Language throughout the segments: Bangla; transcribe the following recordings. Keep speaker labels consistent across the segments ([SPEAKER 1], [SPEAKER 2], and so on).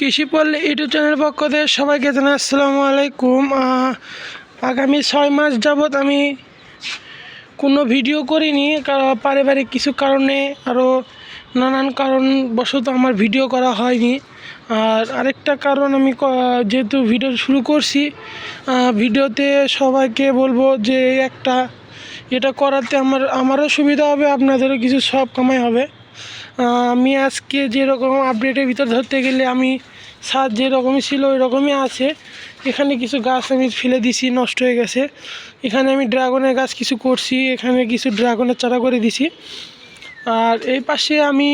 [SPEAKER 1] কৃষিপল্লী ইউটিউব চ্যানেলের পক্ষ থেকে সবাইকে জানাই আসসালামু আলাইকুম। আগামী ছয় মাস যাবৎ আমি কোনো ভিডিও করিনি পারিবারিক কিছু কারণে আরও নানান কারণ কারণবশত আমার ভিডিও করা হয়নি। আর আরেকটা কারণ আমি যেহেতু ভিডিও শুরু করছি ভিডিওতে সবাইকে বলব যে একটা, এটা করাতে আমার, আমারও সুবিধা হবে, আপনাদেরও কিছু সব কামাই হবে। আমি আজকে যেরকম আপডেটের ভিতর ধরতে গেলে আমি সার যেরকমই ছিল ওই রকমই আছে। এখানে কিছু গাছ আমি ফেলে দিছি, নষ্ট হয়ে গেছে। এখানে আমি ড্রাগনের গাছ কিছু করছি, এখানে কিছু ড্রাগনের চারা করে দিছি। আর এই পাশে আমি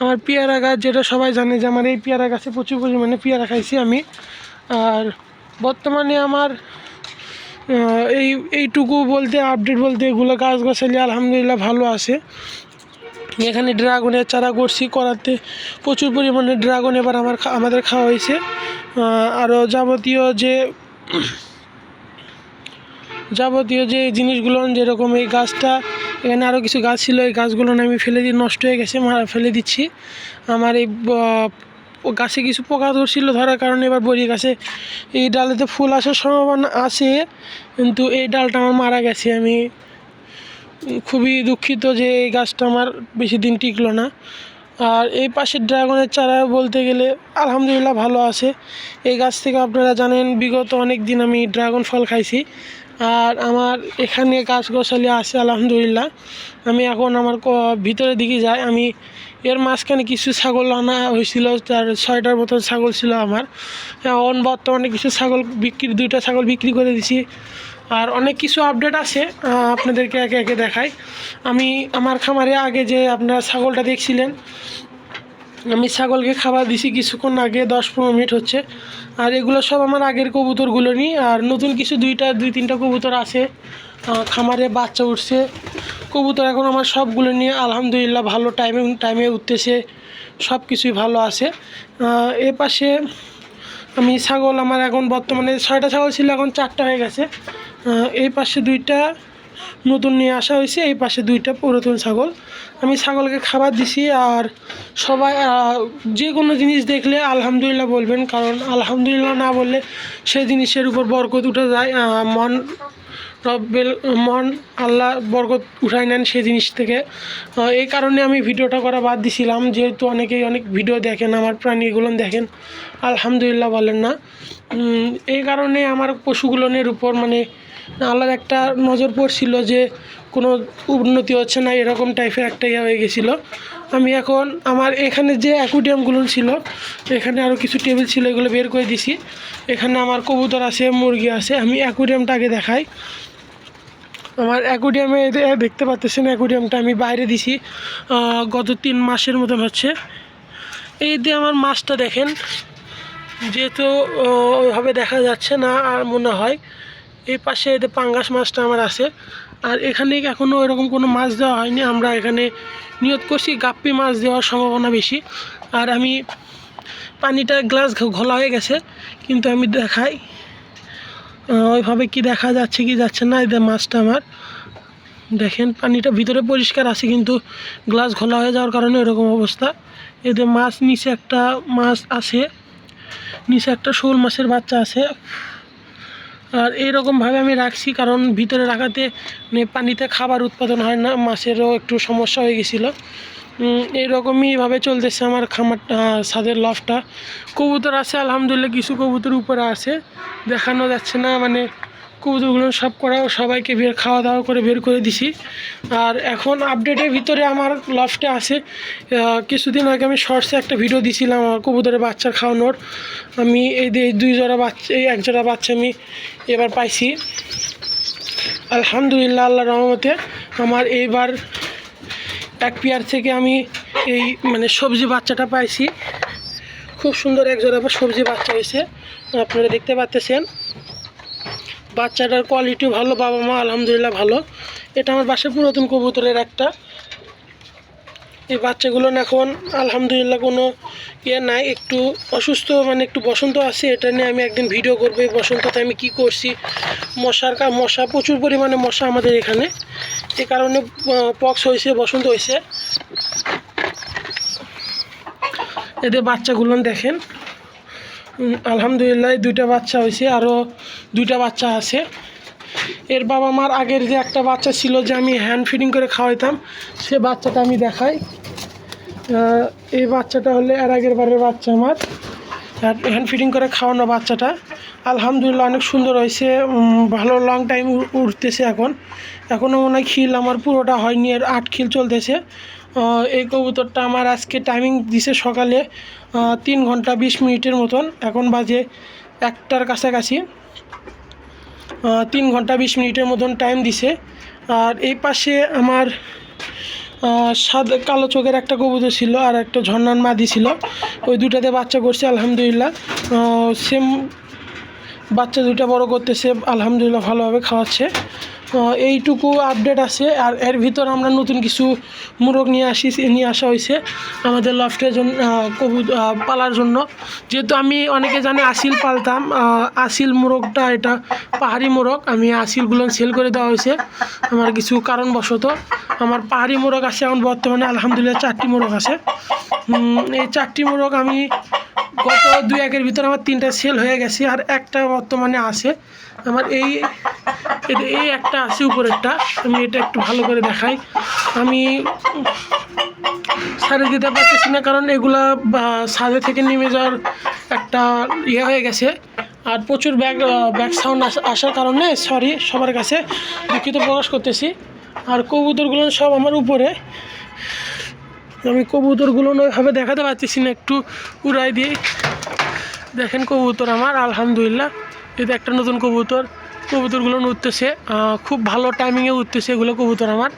[SPEAKER 1] আমার পেয়ারা গাছ, যেটা সবাই জানে যে আমার এই পেয়ারা গাছে প্রচুর পরিমাণে পেয়ারা খাইছি আমি। আর বর্তমানে আমার এই, এইটুকু বলতে আপডেট বলতে এগুলো গাছ গাছালি আলহামদুলিল্লাহ ভালো আছে। এখানে ড্রাগনের চারা করছি করাতে প্রচুর পরিমাণে ড্রাগন এবার আমার আমাদের খাওয়া হয়েছে। আরও যাবতীয় যে যাবতীয় যে জিনিসগুলো, যেরকম এই গাছটা, এখানে আরও কিছু গাছ ছিল, এই গাছগুলো আমি ফেলে দিয়ে নষ্ট হয়ে গেছে ফেলে দিচ্ছি। আমার এই গাছে কিছু পোকা ধরছিল, ধরার কারণে এবার বড়ি গাছে এই ডালেতে ফুল আসার সম্ভাবনা আছে, কিন্তু এই ডালটা আমার মারা গেছে, আমি খুবই দুঃখিত যে এই গাছটা আমার বেশি দিন টিকলো না। আর এই পাশের ড্রাগনের চারা বলতে গেলে আলহামদুলিল্লাহ ভালো আছে। এই গাছ থেকে আপনারা জানেন, বিগত অনেক দিন আমি ড্রাগন ফল খাইছি। আর আমার এখানে গাছ গোছালি আছে, আলহামদুলিল্লাহ। আমি এখন আমার ভিতরের দিকে যাই। আমি এর মাঝখানে কিছু ছাগল আনা হয়েছিল, তার ছয়টার মতন ছাগল ছিল আমার। এখন বর্তমানে কিছু ছাগল বিক্রি, দুইটা ছাগল বিক্রি করে দিছি। আর অনেক কিছু আপডেট আছে আপনাদেরকে একে একে দেখাই। আমি আমার খামারে আগে যে আপনারা ছাগলটা দেখছিলেন, আমি ছাগলকে খাবার দিছি কিছুক্ষণ আগে, দশ পনেরো মিনিট হচ্ছে। আর এগুলো সব আমার আগের কবুতরগুলো নিই আর নতুন কিছু দুইটা, দুই তিনটা কবুতর আছে খামারে বাচ্চা উঠছে। কবুতর এখন আমার সবগুলো নিয়ে আলহামদুলিল্লাহ ভালো টাইমে টাইমে উঠতেছে সব কিছুই ভালো আছে। এ পাশে আমি ছাগল আমার এখন বর্তমানে ছয়টা ছাগল ছিল, এখন চারটা হয়ে গেছে। এই পাশে দুইটা নতুন নিয়ে আসা হয়েছে, এই পাশে দুইটা পুরাতন ছাগল। আমি ছাগলকে খাবার দিছি আর সবাই যে কোনো জিনিস দেখলে আলহামদুলিল্লাহ বলবেন, কারণ আলহামদুলিল্লাহ না বললে সেই জিনিসের উপর বরকত উঠে যায় মন রব্বেল মহান আল্লাহ বরকত উঠাই নেন সেই জিনিস থেকে। এই কারণে আমি ভিডিওটা করা বাদ দিছিলাম, যেহেতু অনেকেই অনেক ভিডিও দেখেন, আমার প্রাণীগুলো দেখেন। আলহামদুলিল্লাহ বলেন না। এই কারণে আমার পশুগুলোনের উপর মানে আল্লাহর একটা নজর পড়ছিল যে কোনো উন্নতি হচ্ছে না, এরকম টাইপের একটা ইয়ে হয়ে গেছিল। আমি এখন আমার এখানে যে অ্যাকুডিয়ামগুলো ছিল, এখানে আরও কিছু টেবিল ছিল, এগুলো বের করে দিছি। এখানে আমার কবুতর আছে, মুরগি আছে, আমি অ্যাকুডিয়ামটা আগে দেখাই। আমার অ্যাকুডিয়ামে দেখতে পাচ্ছেন অ্যাকুডিয়ামটা আমি বাইরে দিছি গত তিন মাসের মতন হচ্ছে। এই দিয়ে আমার মাছটা দেখেন, যেহেতু ওইভাবে দেখা যাচ্ছে না আর মনে হয়, এই পাশে এদের পাঙ্গাস মাছটা আমার আছে। আর এখানে এখনও এরকম কোনো মাছ দেওয়া হয়নি, আমরা এখানে নিয়ত করছি গাপ্পি মাছ দেওয়ার সম্ভাবনা বেশি। আর আমি পানিটা গ্লাস ঘোলা হয়ে গেছে, কিন্তু আমি দেখাই। ওইভাবে কি দেখা যাচ্ছে কি যাচ্ছে না এদের মাছটা আমার। দেখেন, পানিটা ভিতরে পরিষ্কার আছে, কিন্তু গ্লাস ঘোলা হয়ে যাওয়ার কারণে এরকম অবস্থা। এদের মাছ, নিচে একটা মাছ আছে। নিচে একটা শোল মাছের বাচ্চা আছে। আর এইরকমভাবে আমি রাখছি, কারণ ভিতরে রাখাতে মানে পানিতে খাবার উৎপাদন হয় না, মাছেরও একটু সমস্যা হয়ে গেছিল। এইরকমইভাবে চলতেছে আমার খামারটা, ছাদের লফটা কবুতর আছে, আলহামদুলিল্লাহ, কিছু কবুতর উপরে আছে, দেখানো যাচ্ছে না মানে কবুতরগুলো সব করা, সবাইকে বের খাওয়া দাওয়া করে বের করে দিছি। আর এখন আপডেটের ভিতরে আমার লফটে আছে। কিছুদিন আগে আমি শর্টসে একটা ভিডিও দিছিলাম আমার কবুতরের বাচ্চা খাওয়ানোর। আমি এই দুই জোড়া বাচ্চা, এই এক জোড়া বাচ্চা আমি এবার পাইছি। আলহামদুলিল্লাহ আল্লাহ রহমতে আমার এইবার এক পেয়ার থেকে আমি এই মানে সবজি বাচ্চাটা পাইছি। খুব সুন্দর এক জোড়া সবজি বাচ্চা হয়েছে। আপনারা দেখতে পাচ্তেছেন বাচ্চাটার কোয়ালিটি ভালো, বাবা মা আলহামদুলিল্লাহ ভালো। এটা আমার বাসার পুরাতন কবুতরের একটা। এই বাচ্চাগুলো এখন আলহামদুলিল্লাহ কোনো ইয়ে নাই, একটু অসুস্থ মানে একটু বসন্ত আছে, এটা নিয়ে আমি একদিন ভিডিও করব এই বসন্ততে আমি কি করছি। মশার কা, মশা, প্রচুর পরিমাণে মশা আমাদের এখানে। এ কারণে পক্স হয়েছে, বসন্ত হয়েছে। এদের বাচ্চাগুলো দেখেন। আলহামদুলিল্লাহ দুইটা বাচ্চা হয়েছে। আরও দুইটা বাচ্চা আছে। এর বাবা মার আগের যে একটা বাচ্চা ছিল যে আমি হ্যান্ড ফিডিং করে খাওয়াইতাম, সে বাচ্চাটা আমি দেখাই। এই বাচ্চাটা হলে এর আগের বারের বাচ্চা আমার। হ্যান্ড ফিডিং করে খাওয়ানো বাচ্চাটা। আলহামদুলিল্লাহ অনেক সুন্দর হয়েছে ভালো লং টাইম উঠতেছে এখন। এখনও মনে হয় খিল আমার পুরোটা হয়নি, এর আট খিল চলতেছে। এই কবুতরটা আমার আজকে টাইমিং দিছে সকালে তিন ঘণ্টা বিশ মিনিটের মতন। এখন বাজে একটার কাছাকাছি তিন ঘণ্টা বিশ মিনিটের মতন টাইম দিছে। আর এই পাশে আমার সাদা, কালো চোখের একটা কবুতর ছিল আর একটা ঝর্ণার মাদি ছিল। ওই দুটাতে বাচ্চা করছে, আলহামদুলিল্লাহ। সেম বাচ্চা দুইটা বড় করতেছে, আলহামদুলিল্লাহ ভালোভাবে খাওয়াচ্ছে। এইটুকু আপডেট আছে, আর এর ভিতর আমরা নতুন কিছু মুরগ নিয়ে আসি, নিয়ে আসা হয়েছে আমাদের লফটের জন্য কবু পালার জন্য। যেহেতু আমি অনেকে জানে আসিল পালতাম আসিল মোরগটা এটা পাহাড়ি মোরগ, আমি আসিলগুলো সেল করে দেওয়া হয়েছে। আমার কিছু কারণবশত আমার পাহাড়ি মোরগ আছে, এখন বর্তমানে আলহামদুলিল্লাহ চারটি মোরগ আছে। এই চারটি মোরগ আমি গত দুই একের ভিতরে আমার তিনটা সেল হয়ে গেছে আর একটা বর্তমানে আছে। আমার এই এই- একটা আছে উপরেরটা। আমি এটা একটু ভালো করে দেখাই। আমি ছাড়ে দিতে পারতেছি না কারণ এগুলা ছাদে থেকে নেমে যাওয়ার একটা ইয়ে হয়ে গেছে। আর প্রচুর ব্যাগ ব্যাগ সাউন্ড আসার কারণে সরি সবার কাছে দুঃখিত প্রকাশ করতেছি। আর কবুতরগুলো সব আমার উপরে। আমি কবুতরগুলো ওইভাবে দেখাতে পারতেছি না, একটু উড়াই দিয়ে দেখেন কবুতর আমার, আলহামদুলিল্লাহ। এটা একটা নতুন কবুতর, কবুতরগুলো উঠতেছে খুব ভালো টাইমিংয়ে উঠতেছে এগুলো কবুতর আমার।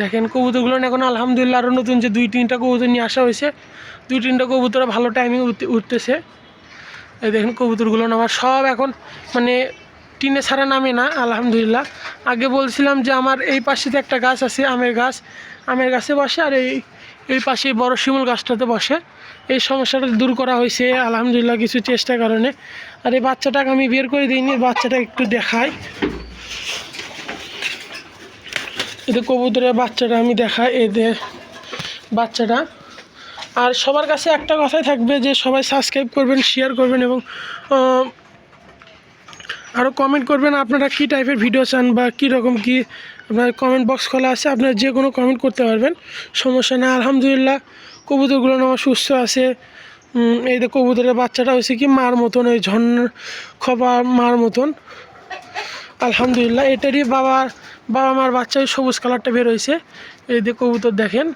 [SPEAKER 1] দেখেন কবুতরগুলো এখন আলহামদুলিল্লাহ আরও নতুন যে দুই, তিনটা কবুতর নিয়ে আসা হয়েছে। দুই, তিনটা কবুতর ভালো টাইমিং উঠতেছে এই দেখেন কবুতরগুলো আমার সব এখন মানে টিনে ছাড়া নামে না, আলহামদুলিল্লাহ। আগে বলছিলাম যে আমার এই পাশেতে একটা গাছ আছে, আমের গাছ। আমের গাছে বসে আর এই এই পাশে বড় শিমুল গাছটাতে বসে। এই সমস্যাটা দূর করা হয়েছে, আলহামদুলিল্লাহ কিছু চেষ্টার কারণে। আর এই বাচ্চাটাকে আমি বের করে দিইনি বাচ্চাটা একটু দেখাই। এদের কবুতরের বাচ্চাটা আমি দেখাই এদের বাচ্চাটা। আর সবার কাছে একটা কথাই থাকবে যে সবাই সাবস্ক্রাইব করবেন শেয়ার করবেন এবং আরও কমেন্ট করবেন, আপনারা কী টাইপের ভিডিও চান বা কীরকম কী আপনার কমেন্ট বক্স খোলা আছে, আপনারা যে কোনো কমেন্ট করতে পারবেন, সমস্যা না আলহামদুলিল্লাহ, কবুতরগুলো আমার সুস্থ আছে। এই যে কবুতরের বাচ্চাটা হয়েছে কি, মার মতন, ওই ঝন খবা মার মতন। আলহামদুলিল্লাহ, এটারই বাবার, বাবা মার বাচ্চা, ওই সবুজ কালারটা বের হয়েছে। এই যে কবুতর দেখেন।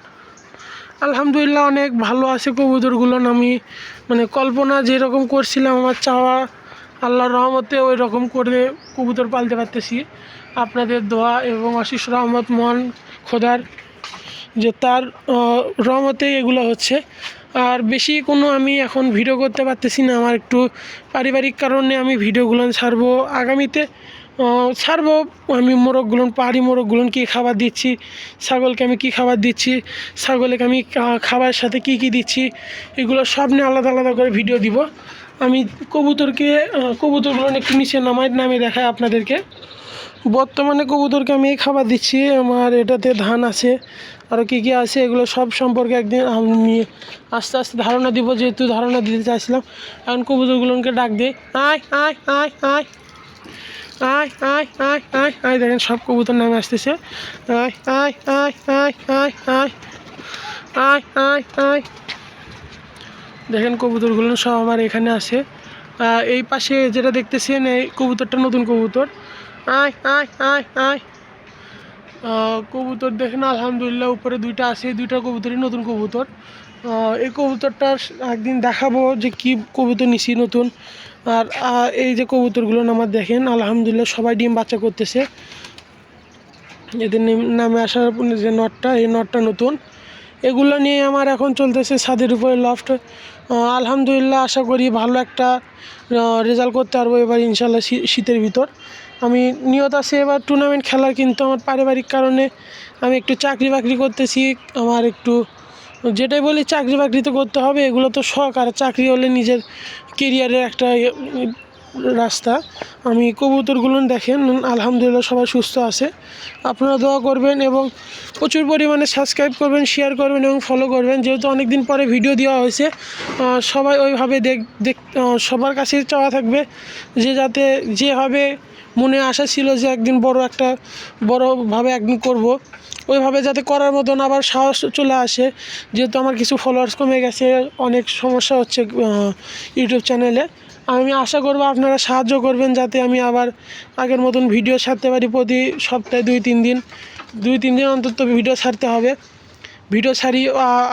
[SPEAKER 1] আলহামদুলিল্লাহ, অনেক ভালো আছে কবুতরগুলো, আমি মানে কল্পনা যেরকম করছিলাম, আমার চাওয়া আল্লাহর রহমতে ওই রকম করে কবুতর পালতে পারতেছি। আপনাদের দোয়া এবং আশিস রহমত মন খোদার যে তার আহ, রহমতেই এগুলো হচ্ছে। আর বেশি কোনো আমি এখন ভিডিও করতে পারতেছি না। আমার একটু পারিবারিক কারণে আমি ভিডিওগুলো ছাড়বো আগামীতে। ছাড়বো। আমি মোরগগুলো পাহাড়ি মোরগগুলো কী খাবার দিচ্ছি ছাগলকে আমি কী খাবার দিচ্ছি ছাগলকে আমি খাবারের সাথে কী কী দিচ্ছি এগুলো সব নিয়ে আলাদা আলাদা করে ভিডিও দিব। আমি কবুতরকে কবুতরগুলো একটু নিচে নামাই নামে দেখাই আপনাদেরকে বর্তমানে কবুতরকে আমি এই খাবার দিচ্ছি আমার এটাতে ধান আছে আরও কী কী আছে এগুলো সব সম্পর্কে একদিন আমি আস্তে আস্তে ধারণা দিব যেহেতু ধারণা দিতে চাইছিলাম এখন কবুতরগুলোকে ডাক দিই আয় আয় আয় আয় আয় আয় আয় আয় আয় দেখেন সব কবুতর নামে আসতেছে আয় আয় আয় আয় আয় আয় আয় আয় আয় দেখেন কবুতরগুলো সব আমার এখানে আছে। এই পাশে যেটা দেখতেছেন, এই কবুতরটা নতুন কবুতর। আয় আয় আয় আয়। কবুতর দেখেন, আলহামদুলিল্লাহ উপরে দুইটা আছে দুইটা কবুতরই নতুন কবুতর। এই কবুতরটা একদিন দেখাবো যে কি কবুতর নিছি নতুন। আর এই যে কবুতরগুলো আমার দেখেন, আলহামদুলিল্লাহ সবাই ডিম বাচ্চা করতেছে। এদের নামে আসার যে নটটা, এই নটটা নতুন। এগুলো নিয়ে আমার এখন চলতেছে ছাদের উপরে লফট আলহামদুলিল্লাহ, আশা করি ভালো একটা রেজাল্ট করতে পারব এবার ইনশাল্লাহ শীতের ভিতর। আমি নিয়ত আছে এবার টুর্নামেন্ট খেলার, কিন্তু আমার পারিবারিক কারণে আমি একটু চাকরি বাকরি করতেছি, আমার একটু যেটাই বলি চাকরি বাকরি তো করতে হবে, এগুলো তো শখ, আর চাকরি হলে নিজের কেরিয়ারের একটা রাস্তা। আমি কবুতরগুলো দেখেন, আলহামদুলিল্লাহ সবাই সুস্থ আছে। আপনারা দোয়া করবেন এবং প্রচুর পরিমাণে সাবস্ক্রাইব করবেন শেয়ার করবেন এবং ফলো করবেন। যেহেতু অনেক দিন পরে ভিডিও দেওয়া হয়েছে সবাই ওইভাবে দেখ দেখ সবার কাছে চাওয়া থাকবে যে যাতে যেভাবে মনে আশা ছিল যে একদিন বড় একটা বড়োভাবে একদিন করব, ওইভাবে যাতে করার মতন আবার সাহস চলে আসে। যেহেতু আমার কিছু ফলোয়ার্স কমে গেছে, অনেক সমস্যা হচ্ছে ইউটিউব চ্যানেলে আমি আশা করব আপনারা সাহায্য করবেন যাতে আমি আবার আগের মতন ভিডিও ছাড়তে পারি প্রতি সপ্তাহে দুই, তিন দিন। দুই, তিন দিন অন্তত ভিডিও ছাড়তে হবে। ভিডিও ছাড়ি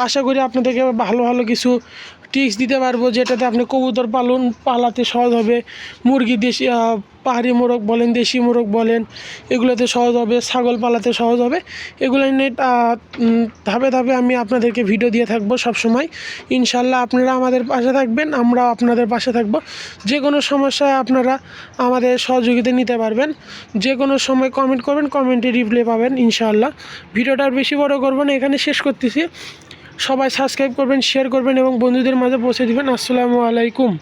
[SPEAKER 1] আশা করি আপনাদেরকে ভালো ভালো কিছু টিপস দিতে পারব যেটাতে আপনি কবুতর পালন, পালাতে সহজ হবে। মুরগি দেশি পাহাড়ি মোরগ বলেন, দেশি মোরগ বলেন, এগুলোতে সহজ হবে। ছাগল পালাতে সহজ হবে। এগুলো নিয়ে ধাপে ধাপে আমি আপনাদেরকে ভিডিও দিয়ে থাকব সবসময়। ইনশাল্লাহ আপনারা আমাদের পাশে থাকবেন, আমরাও আপনাদের পাশে থাকব। যে কোনো সমস্যায় আপনারা আমাদের সহযোগিতা নিতে পারবেন। যে কোনো সময় কমেন্ট করবেন কমেন্টে রিপ্লাই পাবেন, ইনশাআল্লাহ। ভিডিওটা আর বেশি বড় করব না, এখানে শেষ করতেছি। সবাই সাবস্ক্রাইব করবেন শেয়ার করবেন এবং বন্ধুদের মাঝে পৌঁছে দেবেন। আসসালামু আলাইকুম।